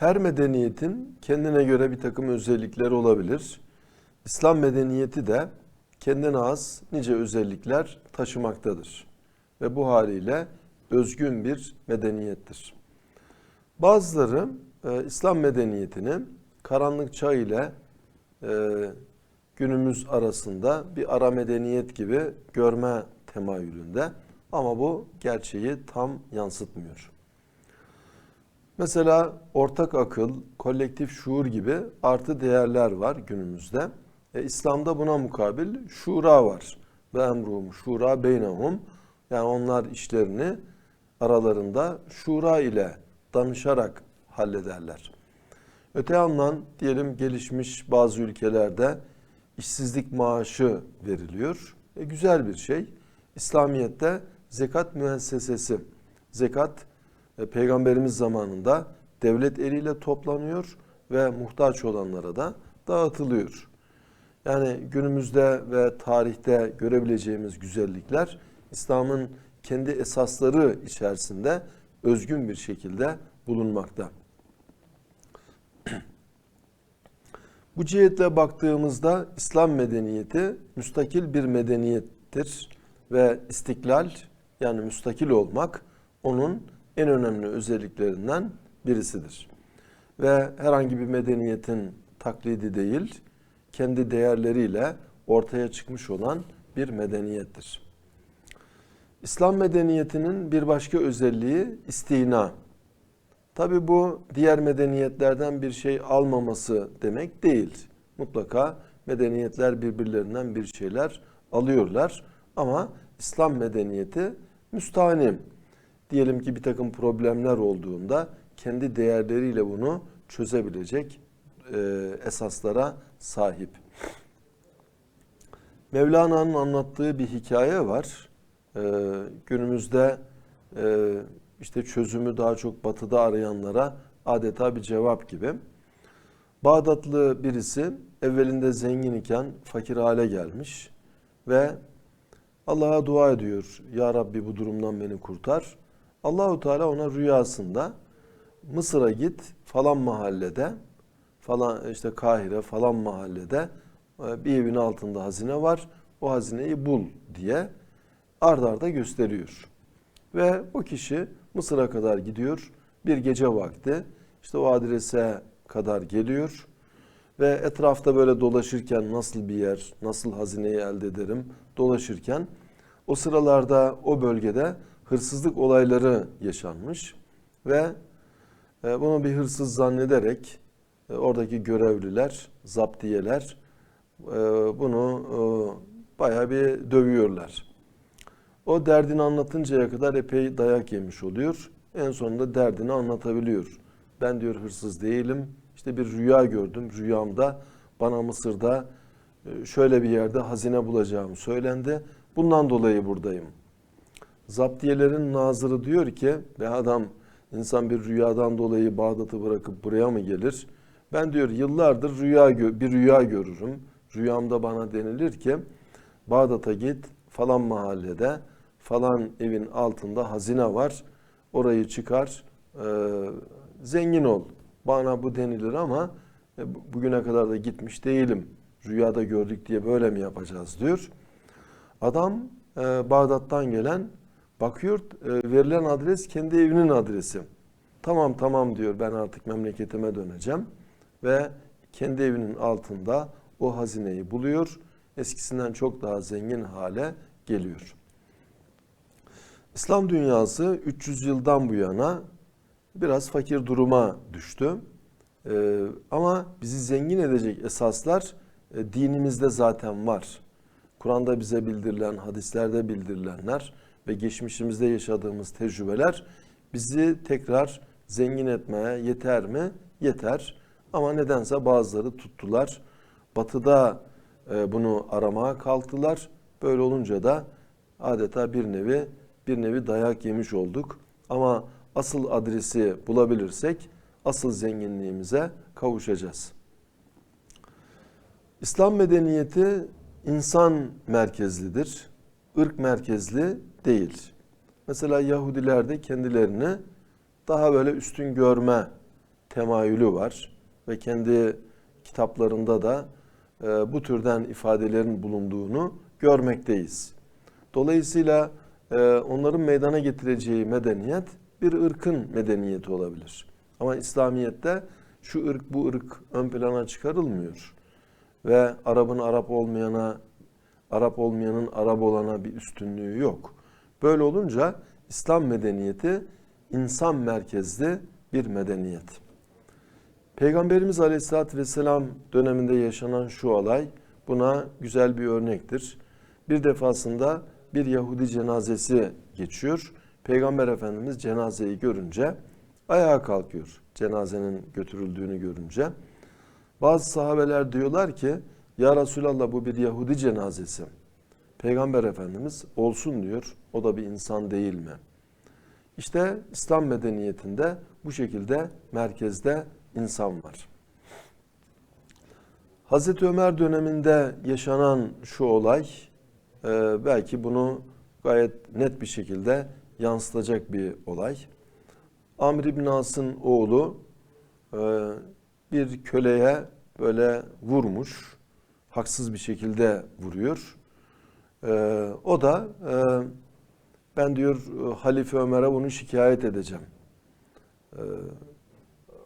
Her medeniyetin kendine göre bir takım özellikleri olabilir. İslam medeniyeti de kendine az nice özellikler taşımaktadır. Ve bu haliyle özgün bir medeniyettir. Bazıları e, İslam medeniyetini karanlık çağ ile e, günümüz arasında bir ara medeniyet gibi görme temayülünde ama bu gerçeği tam yansıtmıyor. Mesela ortak akıl, kolektif şuur gibi artı değerler var günümüzde. E, İslam'da buna mukabil şura var. Ve emruhum şura beynehum. Yani onlar işlerini aralarında şura ile danışarak hallederler. Öte yandan diyelim gelişmiş bazı ülkelerde işsizlik maaşı veriliyor. E, güzel bir şey. İslamiyet'te zekat müessesesi, zekat e, peygamberimiz zamanında devlet eliyle toplanıyor ve muhtaç olanlara da dağıtılıyor. Yani günümüzde ve tarihte görebileceğimiz güzellikler İslam'ın kendi esasları içerisinde özgün bir şekilde bulunmakta. Bu cihetle baktığımızda İslam medeniyeti müstakil bir medeniyettir ve istiklal yani müstakil olmak onun en önemli özelliklerinden birisidir. Ve herhangi bir medeniyetin taklidi değil, kendi değerleriyle ortaya çıkmış olan bir medeniyettir. İslam medeniyetinin bir başka özelliği istina. Tabi bu diğer medeniyetlerden bir şey almaması demek değil. Mutlaka medeniyetler birbirlerinden bir şeyler alıyorlar. Ama İslam medeniyeti müstahanim. Diyelim ki bir takım problemler olduğunda kendi değerleriyle bunu çözebilecek e, esaslara sahip. Mevlana'nın anlattığı bir hikaye var. E, günümüzde e, işte çözümü daha çok batıda arayanlara adeta bir cevap gibi. Bağdatlı birisi evvelinde zengin iken fakir hale gelmiş ve Allah'a dua ediyor. Ya Rabbi bu durumdan beni kurtar. Allahu Teala ona rüyasında Mısır'a git falan mahallede falan işte Kahire falan mahallede e, bir evin altında hazine var. O hazineyi bul diye ard arda gösteriyor. Ve o kişi Mısır'a kadar gidiyor. Bir gece vakti işte o adrese kadar geliyor. Ve etrafta böyle dolaşırken nasıl bir yer, nasıl hazineyi elde ederim dolaşırken o sıralarda o bölgede hırsızlık olayları yaşanmış ve e, bunu bir hırsız zannederek e, oradaki görevliler, zaptiyeler e, bunu bayağı bir dövüyorlar. O derdini anlatıncaya kadar epey dayak yemiş oluyor. En sonunda derdini anlatabiliyor. Ben diyor hırsız değilim. İşte bir rüya gördüm. Rüyamda bana Mısır'da şöyle bir yerde hazine bulacağım söylendi. Bundan dolayı buradayım. Zaptiyelerin nazırı diyor ki be adam insan bir rüyadan dolayı Bağdat'ı bırakıp buraya mı gelir? Ben diyor yıllardır rüya bir rüya görürüm. Rüyamda bana denilir ki Bağdat'a git falan mahallede falan evin altında hazine var. Orayı çıkar e, zengin ol. Bana bu denilir ama e, bugüne kadar da gitmiş değilim. Rüyada gördük diye böyle mi yapacağız diyor. Adam e, Bağdat'tan gelen bakıyor e, verilen adres kendi evinin adresi. Tamam tamam diyor ben artık memleketime döneceğim ve kendi evinin altında o hazineyi buluyor. Eskisinden çok daha zengin hale geliyor. İslam dünyası 300 yıldan bu yana biraz fakir duruma düştü. Ee, ama bizi zengin edecek esaslar e, dinimizde zaten var. Kur'an'da bize bildirilen, hadislerde bildirilenler ve geçmişimizde yaşadığımız tecrübeler bizi tekrar zengin etmeye yeter mi? Yeter. Ama nedense bazıları tuttular. Batı'da e, bunu aramaya kalktılar. Böyle olunca da adeta bir nevi bir nevi dayak yemiş olduk. Ama asıl adresi bulabilirsek asıl zenginliğimize kavuşacağız. İslam medeniyeti insan merkezlidir. ırk merkezli değil. Mesela Yahudiler de kendilerini daha böyle üstün görme temayülü var ve kendi kitaplarında da e, bu türden ifadelerin bulunduğunu görmekteyiz. Dolayısıyla e, onların meydana getireceği medeniyet bir ırkın medeniyeti olabilir. Ama İslamiyet'te şu ırk bu ırk ön plana çıkarılmıyor. Ve Arap'ın Arap olmayana, Arap olmayanın Arap olana bir üstünlüğü yok. Böyle olunca İslam medeniyeti insan merkezli bir medeniyet. Peygamberimiz Aleyhisselatü Vesselam döneminde yaşanan şu olay buna güzel bir örnektir. Bir defasında bir Yahudi cenazesi geçiyor. Peygamber Efendimiz cenazeyi görünce ayağa kalkıyor. Cenazenin götürüldüğünü görünce. Bazı sahabeler diyorlar ki ya Resulallah bu bir Yahudi cenazesi. Peygamber Efendimiz olsun diyor. O da bir insan değil mi? İşte İslam medeniyetinde bu şekilde merkezde insan var. Hazreti Ömer döneminde yaşanan şu olay e, belki bunu gayet net bir şekilde yansıtacak bir olay. Amr İbn As'ın oğlu e, bir köleye böyle vurmuş. Haksız bir şekilde vuruyor. E, o da ben diyor Halife Ömer'e bunu şikayet edeceğim.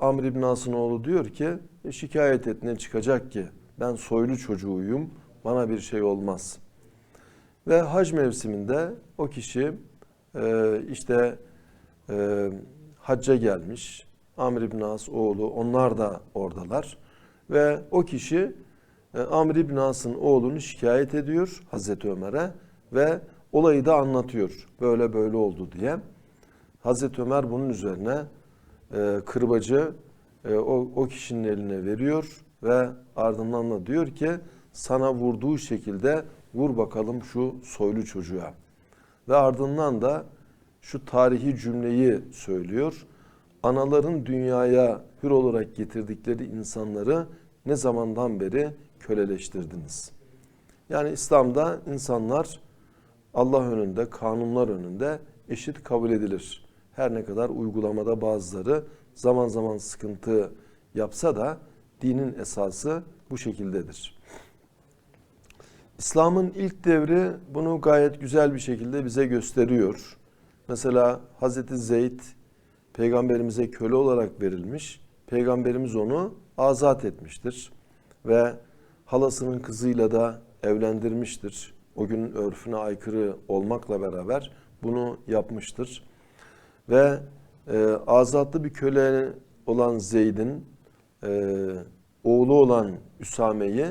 Amr İbn As'ın oğlu diyor ki e, şikayet et ne çıkacak ki ben soylu çocuğuyum bana bir şey olmaz. Ve hac mevsiminde o kişi e, işte e, hacca gelmiş Amr İbn As oğlu onlar da oradalar ve o kişi e, Amr İbn As'ın oğlunu şikayet ediyor Hazreti Ömer'e ve olayı da anlatıyor böyle böyle oldu diye. Hazreti Ömer bunun üzerine e, kırbacı e, o, o kişinin eline veriyor ve ardından da diyor ki sana vurduğu şekilde vur bakalım şu soylu çocuğa. Ve ardından da şu tarihi cümleyi söylüyor. Anaların dünyaya hür olarak getirdikleri insanları ne zamandan beri köleleştirdiniz? Yani İslam'da insanlar Allah önünde, kanunlar önünde eşit kabul edilir. Her ne kadar uygulamada bazıları zaman zaman sıkıntı yapsa da dinin esası bu şekildedir. İslam'ın ilk devri bunu gayet güzel bir şekilde bize gösteriyor. Mesela Hazreti Zeyd peygamberimize köle olarak verilmiş. Peygamberimiz onu azat etmiştir ve halasının kızıyla da evlendirmiştir. O günün örfüne aykırı olmakla beraber bunu yapmıştır. Ve e, azatlı bir köle olan Zeyd'in e, oğlu olan Üsame'yi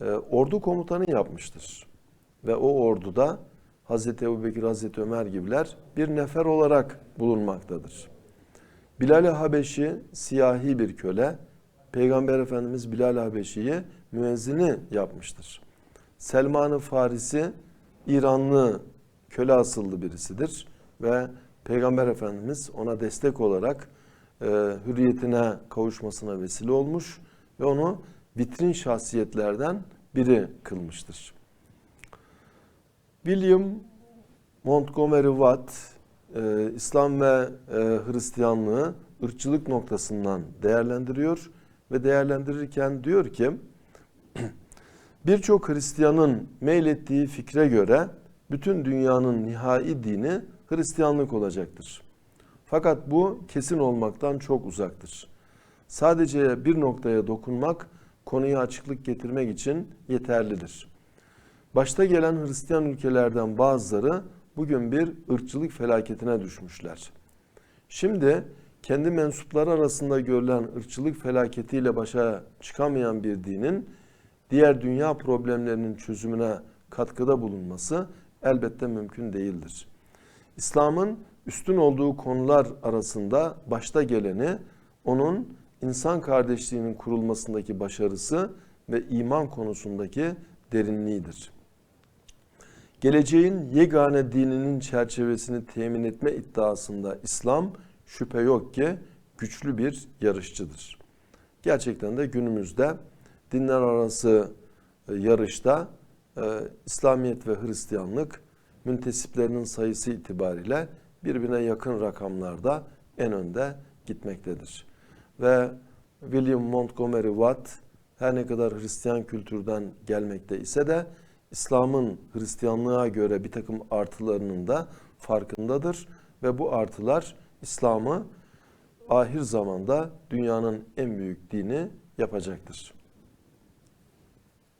e, ordu komutanı yapmıştır. Ve o orduda Hazreti Ebubekir, Hazreti Ömer gibiler bir nefer olarak bulunmaktadır. Bilal-i Habeşi siyahi bir köle, Peygamber Efendimiz Bilal-i Habeşi'yi müezzini yapmıştır. Selman-ı Farisi İranlı köle asıllı birisidir ve Peygamber Efendimiz ona destek olarak e, hürriyetine kavuşmasına vesile olmuş ve onu vitrin şahsiyetlerden biri kılmıştır. William Montgomery Watt e, İslam ve e, Hristiyanlığı ırkçılık noktasından değerlendiriyor ve değerlendirirken diyor ki birçok Hristiyanın meylettiği fikre göre bütün dünyanın nihai dini Hristiyanlık olacaktır. Fakat bu kesin olmaktan çok uzaktır. Sadece bir noktaya dokunmak konuya açıklık getirmek için yeterlidir. Başta gelen Hristiyan ülkelerden bazıları bugün bir ırkçılık felaketine düşmüşler. Şimdi kendi mensupları arasında görülen ırkçılık felaketiyle başa çıkamayan bir dinin diğer dünya problemlerinin çözümüne katkıda bulunması elbette mümkün değildir. İslam'ın üstün olduğu konular arasında başta geleni onun insan kardeşliğinin kurulmasındaki başarısı ve iman konusundaki derinliğidir. Geleceğin yegane dininin çerçevesini temin etme iddiasında İslam şüphe yok ki güçlü bir yarışçıdır. Gerçekten de günümüzde dinler arası e, yarışta e, İslamiyet ve Hristiyanlık müntesiplerinin sayısı itibariyle birbirine yakın rakamlarda en önde gitmektedir. ve William Montgomery Watt her ne kadar Hristiyan kültürden gelmekte ise de İslam'ın Hristiyanlığa göre bir takım artılarının da farkındadır ve bu artılar İslam'ı ahir zamanda dünyanın en büyük dini yapacaktır.